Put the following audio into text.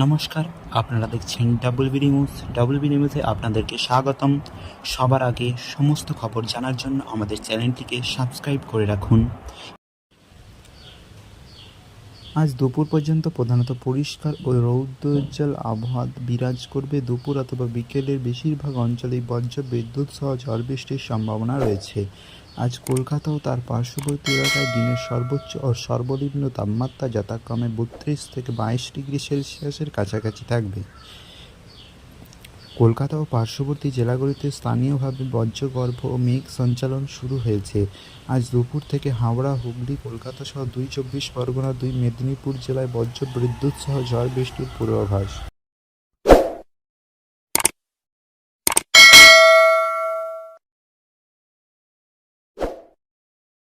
নমস্কার, আপনারা দেখছেন double B news double B নিউজে আপনাদেরকে স্বাগতম। সবার আগে সমস্ত খবর জানার জন্য আমাদের চ্যানেলটিকে সাবস্ক্রাইব করে রাখুন। আজ দুপুর পর্যন্ত প্রধানত পরিষ্কার ও রৌদ্রোজ্জ্বল আবহাওয়া বিরাজ করবে দুপুর অথবা বিকেলের বেশিরভাগ অঞ্চলেই বজ্র, বিদ্যুৎ সহ ঝড় বৃষ্টির সম্ভাবনা রয়েছে। আজ কলকাতা ও তার পার্শ্ববর্তী এলাকায় দিনের সর্বোচ্চ ও সর্বনিম্ন তাপমাত্রা যথাক্রমে বত্রিশ থেকে বাইশ ডিগ্রি সেলসিয়াসের কাছাকাছি থাকবে। কলকাতা ও পার্শ্ববর্তী জেলাগুলিতে স্থানীয়ভাবে বজ্রগর্ভ ও মেঘ সঞ্চালন শুরু হয়েছে। আজ দুপুর থেকে হাওড়া, হুগলি, কলকাতা সহ দুই চব্বিশ পরগনা, দুই মেদিনীপুর জেলায় বজ্র বিদ্যুৎ সহ ঝড় বৃষ্টির পূর্বাভাস।